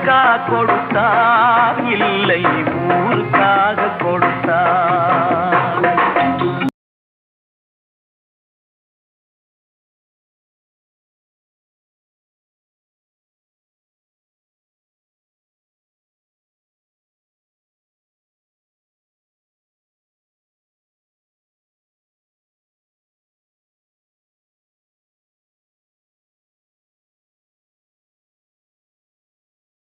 ஒருத்தருக்காக கொடுத்தான் இல்லை